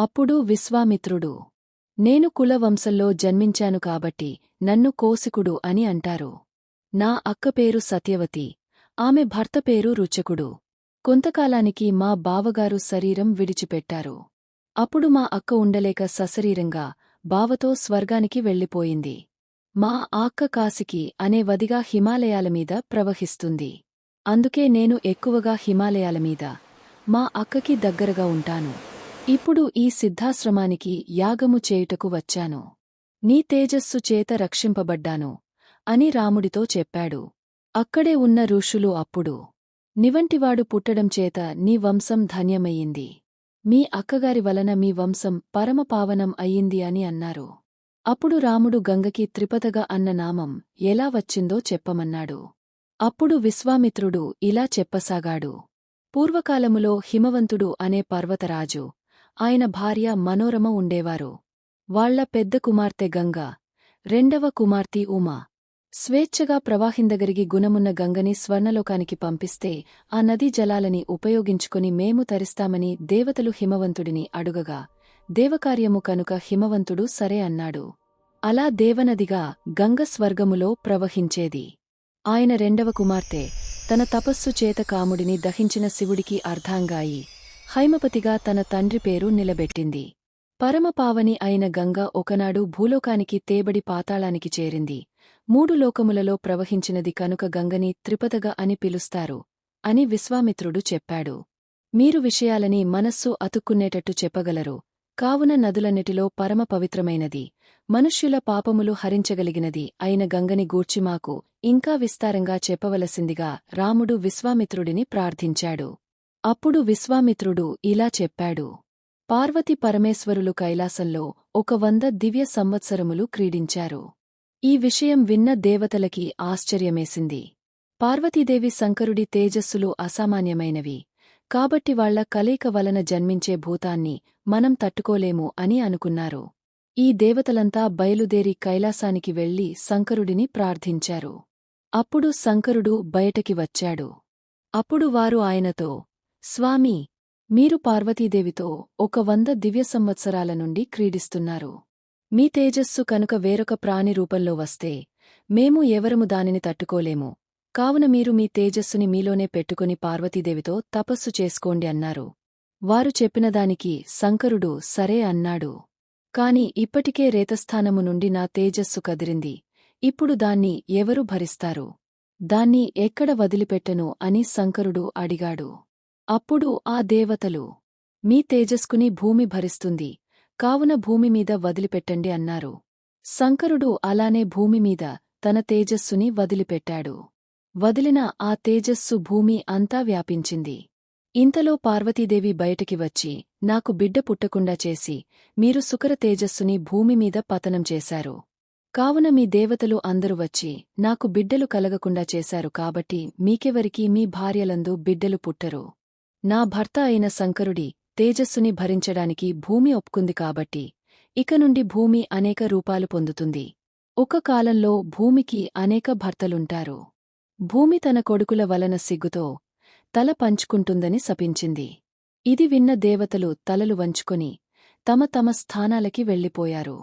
అప్పుడు విశ్వామిత్రుడు నేను కులవంశంలో జన్మించాను కాబట్టి నన్ను కోసికుడు అని అంటారు. నా అక్క పేరు సత్యవతి ఆమె భర్త పేరు రుచకుడు. కొంతకాలానికి మా బావగారు శరీరం విడిచిపెట్టారు. అప్పుడు మా అక్క ఉండలేక సశరీరంగా బావతో స్వర్గానికి వెళ్ళిపోయింది. మా ఆక్క కాసికి అనే వదిగా హిమాలయాలమీద ప్రవహిస్తుంది. అందుకే నేను ఎక్కువగా హిమాలయాలమీద మా అక్కకి దగ్గరగా ఉంటాను. ఇప్పుడు ఈ సిద్ధాశ్రమానికి యాగము చేయుటకు వచ్చాను. నీ తేజస్సు చేత రక్షింపబడ్డాను అని రాముడితో చెప్పాడు. అక్కడే ఉన్న ఋషులు అప్పుడు నివంటివాడు పుట్టడం చేత నీ వంశం ధన్యమయ్యింది. మీ అక్కగారి వలన మీ వంశం పరమపావనం అయ్యింది అని అన్నారు. అప్పుడు రాముడు గంగకి త్రిపదగా అన్న నామం ఎలా వచ్చిందో చెప్పమన్నాడు. అప్పుడు విశ్వామిత్రుడు ఇలా చెప్పసాగాడు. పూర్వకాలములో హిమవంతుడు అనే పర్వతరాజు ఆయన భార్య మనోరమ ఉండేవారు. వాళ్ళ పెద్ద కుమార్తె గంగ రెండవ కుమార్తె ఉమా. స్వేచ్ఛగా ప్రవాహిందగరిగి గుణమున్న గంగని స్వర్ణలోకానికి పంపిస్తే ఆ నదీ జలాలని ఉపయోగించుకుని మేము తరిస్తామని దేవతలు హిమవంతుడిని అడుగగా దేవకార్యము కనుక హిమవంతుడు సరే అన్నాడు. అలా దేవనదిగా గంగ స్వర్గములో ప్రవహించేది. ఆయన రెండవ కుమార్తె తన తపస్సు చేత కాముడిని దహించిన శివుడికి అర్ధాంగాయి. హైమపతిగా తన తండ్రి పేరు నిలబెట్టింది. పరమపావని అయిన గంగ ఒకనాడు భూలోకానికి తేబడి పాతాళానికి చేరింది. మూడు లోకములలో ప్రవహించినది కనుక గంగని త్రిపదగ అని పిలుస్తారు అని విశ్వామిత్రుడు చెప్పాడు. మీరు విషయాలని మనస్సు అతుక్కునేటట్టు చెప్పగలరు. కావున నదులన్నిటిలో పరమ పవిత్రమైనది మనుష్యుల పాపములు హరించగలిగినది అయిన గంగని గూర్చి మాకు ఇంకా విస్తారంగా చెప్పవలసిందిగా రాముడు విశ్వామిత్రుడిని ప్రార్థించాడు. అప్పుడు విశ్వామిత్రుడు ఇలా చెప్పాడు. పార్వతి పరమేశ్వరులు కైలాసంలో ఒక వంద దివ్య సంవత్సరములు క్రీడించారు. ఈ విషయం విన్న దేవతలకి ఆశ్చర్యమేసింది. పార్వతీదేవి శంకరుడి తేజస్సులు అసామాన్యమైనవి. కాబట్టి వాళ్ళ కలయిక వలన జన్మించే భూతాన్ని మనం తట్టుకోలేము అని అనుకున్నారు. ఈ దేవతలంతా బయలుదేరి కైలాసానికి వెళ్ళి శంకరుడిని ప్రార్థించారు. అప్పుడు శంకరుడు బయటకి వచ్చాడు. అప్పుడు వారు ఆయనతో స్వామీ మీరు పార్వతీదేవితో ఒక వంద దివ్య సంవత్సరాల నుండి క్రీడిస్తున్నారు. మీ తేజస్సు కనుక వేరొక ప్రాణి రూపంలో వస్తే మేము ఎవరము దానిని తట్టుకోలేము. కావున మీరు మీ తేజస్సుని మీలోనే పెట్టుకుని పార్వతీదేవితో తపస్సు చేసుకోండి అన్నారు. వారు చెప్పినదానికి శంకరుడు సరే అన్నాడు. కాని ఇప్పటికే రేతస్థానము నుండి నా తేజస్సు కదిరింది. ఇప్పుడు దాన్ని ఎవరు భరిస్తారు? దాన్ని ఎక్కడ వదిలిపెట్టను అని శంకరుడు అడిగాడు. అప్పుడు ఆ దేవతలు మీ తేజస్కుని భూమి భరిస్తుంది కావున భూమిమీద వదిలిపెట్టండి అన్నారు. శంకరుడు అలానే భూమిమీద తన తేజస్సుని వదిలిపెట్టాడు. వదిలిన ఆ తేజస్సు భూమి అంతా వ్యాపించింది. ఇంతలో పార్వతీదేవి బయటికి వచ్చి నాకు బిడ్డ పుట్టకుండా చేసి మీరు సుకర తేజస్సుని భూమిమీద పతనం చేశారు. కావున మీ దేవతలు అందరూ వచ్చి నాకు బిడ్డలు కలగకుండా చేశారు కాబట్టి మీకెవరికీ మీ భార్యలందు బిడ్డలు పుట్టరు. నా భర్త అయిన శంకరుడి తేజస్సుని భరించడానికి భూమి ఒప్పుకుంది కాబట్టి ఇక నుండి భూమి అనేక రూపాలు పొందుతుంది. ఒక కాలంలో భూమికి అనేక భర్తలుంటారు. భూమి తన కొడుకుల వలన సిగ్గుతో తల పంచుకుంటుందని శపించింది. ఇది విన్న దేవతలు తలలు వంచుకొని తమ తమ స్థానాలకి వెళ్ళిపోయారు.